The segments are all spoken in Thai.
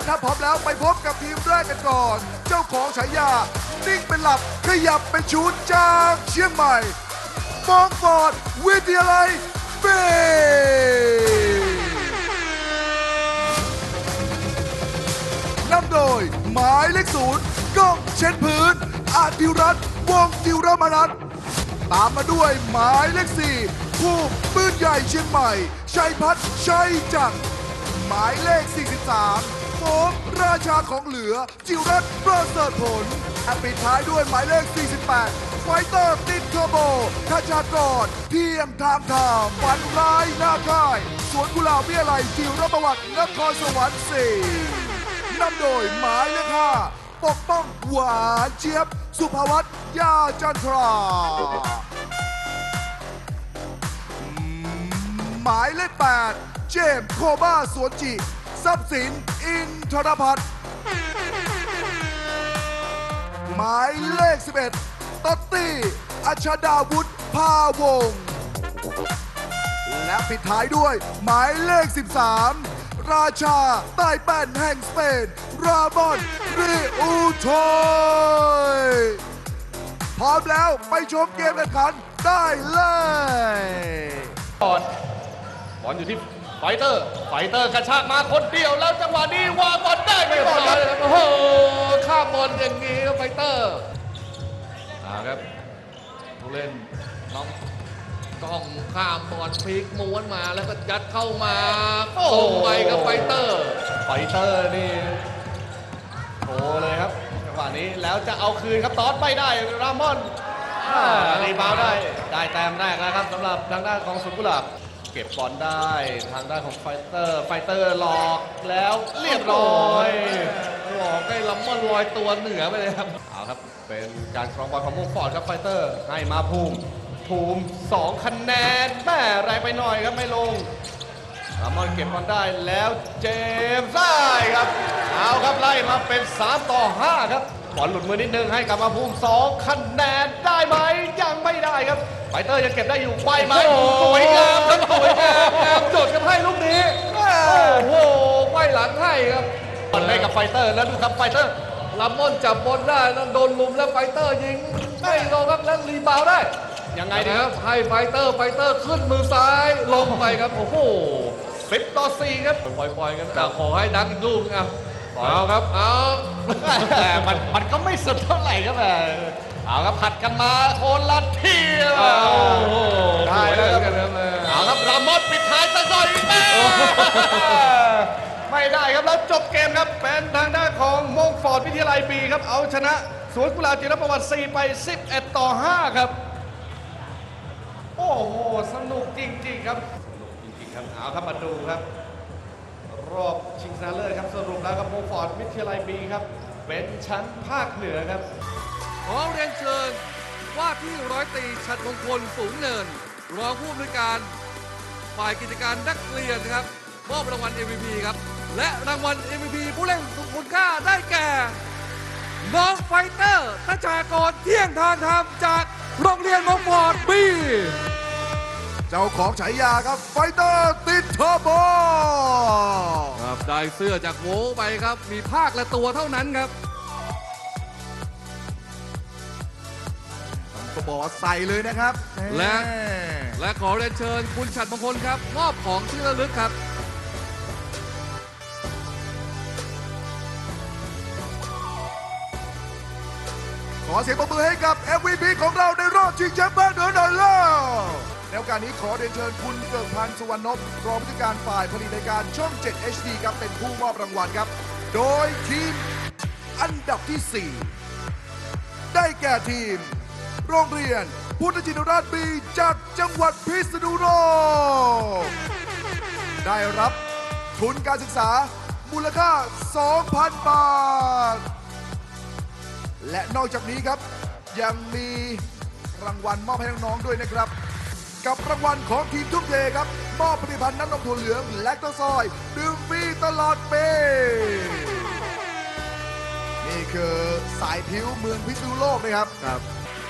นถ้าพร้อมแล้วไปพบกับทีมแรกกันก่อน เจ้าของฉายา นิ่งเป็นหลับขยับเป็นชูนจากเชียงใหม่มองฟอร์ดวิทยาลัยเบนำโดยหมายเลขศูนย์ก้องเช็ดพื้น อาติรัตน์วงศ์จิรมนัทตามมาด้วยหมายเลขสี่ภูมิปืนใหญ่เชียงใหม่ ชัยพัฒน์ชัยจังหมายเลข 43 โฟกราชาของเหลือ จิวรัตประเสริฐผลและปิดท้ายด้วยหมายเลข 48 ไฟเตอร์ติดเทอร์โบขชากรเทียงทางทามฝันร้ายหน้าค่าย สวนกุหลาบวิทยาลัยจิวรประวัตินครสวรรค์สี่นำโดยหมายเลขห้าปกป้องหวานเจี๊ยบ สุภวัตยาจันทรา หมายเลข8เจมส์โคบ้าสวนจิ ทรัพย์สินอินทรพัฒน์หมายเลข 11 ตอตตี้อัชดาวุฒิภาวงศ์และปิดท้ายด้วย หมายเลข 13 ราชาใต้แป้นแห่งสเปน รามอนริอูโทยพร้อมแล้วไปชมเกมแข่งขันได้เลยบอลบอลอยู่ที่ ไฟเตอร์ ไฟเตอร์กระชากมาคนเดียวแล้วจังหวะนี้วางบอลได้ไม่บอลเลยครับโอ้โหข้ามบอลอย่างนี้ครับไฟเตอร์เอาครับผู้เล่นน้องกล้องข้ามบอลพลิกม้วนมาแล้วก็ยัดเข้ามาตรงไปกับไฟเตอร์ ไฟเตอร์นี่โผเลยครับจังหวะนี้แล้วจะเอาคืนครับตอสไม่ได้รามอนอ่ารีบาวด์ได้ได้แต้มแรกแล้วครับสำหรับทางด้านของสุนกุหลาบ เก็บบอลได้ทางด้านของไฟเตอร์ ไฟเตอร์หลอกแล้วเรียบร้อยหลอกให้ลัมมอนลอยตัวเหนือไปเลยครับเอาครับเป็นการครองบอลของมุกฟอร์ดครับไฟเตอร์ให้มาภูมิภูมิสองคะแนนแม่แรงไปหน่อยครับไม่ลงรามอนเก็บบอลได้แล้วเจมส์ได้ครับเอาครับไล่มาเป็น3ต่อ5ครับ บอลหลุดมือนิดนึงให้กลับมาภูมิ2คะแนนได้ไหมยังไม่ได้ครับไฟเตอร์ยังเก็บได้อยู่ไปไหมโอ้โหสวยงามครับสวยงามงามจดกับให้ลูกนี้แม่โอ้โหไขว้หลังให้ครับบอลให้กับไฟเตอร์แล้วดูครับไฟเตอร์ลัมมอนจับบอลได้แล้วโดนลุมแล้วไฟเตอร์ยิงไม่ลงครับแล้วรีบาวด์ได้ยังไงไงดีคครัรับบให้ไฟเตอร์ไฟเตอร์ขึ้นมือซ้ายลงไปครับโอ้โห10ต่อ4ครับปล่อยๆกันแต่ขอให้ดังอีกลูกอะ เอาครับเอาแต่มันมันก็ไม่สุดเท่าไหร่ครับแม่เอาครับผัดกันมาโคนละทีครับโอ้โหได้แล้วครับกันครับเอาครับรามอสปิดท้ายสักหน่อยแม่ไม่ได้ครับแล้วจบเกมครับเป็นทางด้านของมงฟอร์ดวิทยาลัยบีครับเอาชนะสวนกุหลาบจิรประวัติ4ไป 11 ต่อ 5 ครับ โอ้โห สนุกจริง ๆ ครับ สนุกจริง ๆ ครับ เอาครับมาดูครับ รอบชิงชนะเลิศครับสรุปแล้วครับมงฟอร์ดวิทยาลัยบีครับ เป็นชั้นภาคเหนือครับ ขอเรียนเชิญว่าที่ร้อยตีชัดมงคลสูงเนิน รองผู้อำนวยการ ฝ่ายกิจการนักเรียนครับมอบรางวัล MVP ครับ และรางวัล MVP ผู้เล่นสุดคุณค่าได้แก่ น้องไฟเตอร์ทัชากรเที่ยงทางธรรมจากโรงเรียนมงฟอร์ดบี เจ้าของฉายาครับไฟเตอร์ติดเทอร์โบครับได้เสื้อจากโวไปครับ มีภาคและตัวเท่านั้นครับก็บอกว่าใส่เลยนะครับ และแหมและขอเรียนเชิญคุณฉัดมงคลครับมอบของที่ระลึกครับขอเสียงปรบมือให้กับ MVP ของเราในรอบชิงแชมป์บ้านเหนือหน่อยแล้ว ในโอกาสนี้ขอเรียนเชิญคุณเกิกพันธ์สุวรรณนพรองผู้จัดการฝ่ายผลิตรายการช่อง 7 HD ครับเป็นผู้มอบรางวัลครับ โดยทีมอันดับที่ 4 ได้แก่ทีม โรงเรียน พุทธจินราชบีจากจังหวัดพิษณุโลกได้รับทุนการศึกษามูลค่า 2,000 บาท และนอกจากนี้ครับยังมีรางวัลมอบให้น้องๆด้วยนะครับ กับรางวัลของทีมทุ่มเทครับ มอบผลิตภัณฑ์น้ำนมถั่วเหลืองและตซอยดื่มฟรีตลอดปีนี่คือสายผิวเมืองพิษณุโลกนะครับ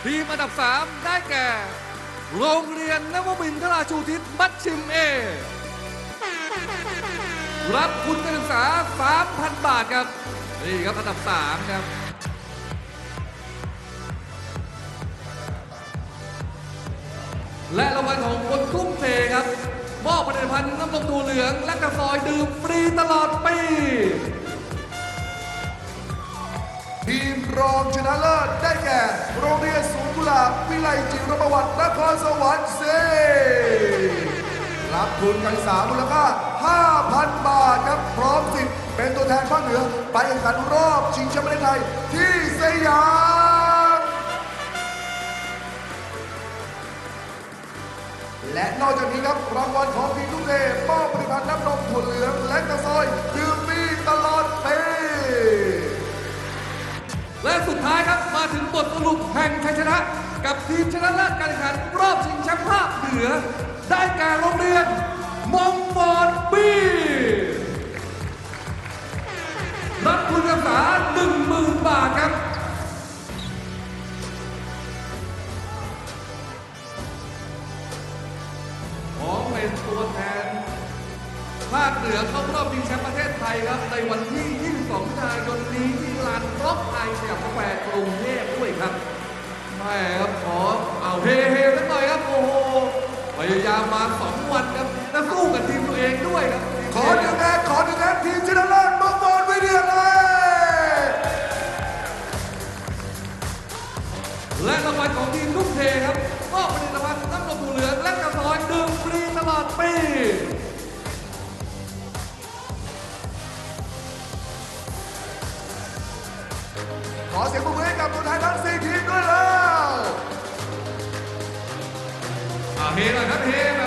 ทีมอันดับ 3 ได้แก่ โรงเรียนนวมินทราชูทิศมัดชิมเอ รับทุนการศึกษา 3,000 บาทครับ นี่ครับอันดับ 3 ครับ และรางวัลของคนทุ่มเทครับ มอบผลิตภัณฑ์น้ำนมถั่วเหลืองและกระฟอยดื่มฟรีตลอดปีทีมรองชนะเลิศได้แก่ โรงเรียนสวนกุหลาบวิไลจิรประวัตินครสวรรค์เซรับทุนการศึกษามูลค่า 5,000 บาทครับ พร้อมสิทธิ์เป็นตัวแทนภาคเหนือ ไปแข่งขันรอบชิงแชมป์ประเทศไทยที่สยาม และนอกจากนี้ครับรางวัลของทีมทุกเทมอบผลิตภัณฑ์น้ำนมถั่วเหลืองและกระซอยดื่มฟรีตลอดปีและสุดท้ายครับมาถึงบทสรุปแห่งชัยชนะ กับทีมชนะเลิศการแข่งขันรอบชิงแชมป์ภาคเหนือ ได้แก่โรงเรียนมงฟอร์ดบีรับทุนการศึกษา10,000 บาทครับ เป็นตัวแทนภาคเหนือเข้ารอบชิงแชมป์ประเทศไทยครับ ในวันที่ 22มิถุนายนนี้ที่ลานร็อกไอสยามสแควร์กรุงเทพด้วยครับแม่ครับขอเอาเฮเฮสักหน่อยครับโอ้โหพยายามมา2วันครับและสู้กับทีมตัวเองด้วยครับขอหนึ่งแอขอหนึ่งแอทีมชนะเลิศมังกรวิเดียเลยและรางวัลของทีมทุ่มเทครับมอบผลิตภัณฑ์น้ำนมถั่วเหลืองและกระสอยดื่มฟรี ดปีขอเสียงปรบมือให้กับคนไทยทั้งสี่ทีมด้วยแล้วเฮหน่อยครับเฮห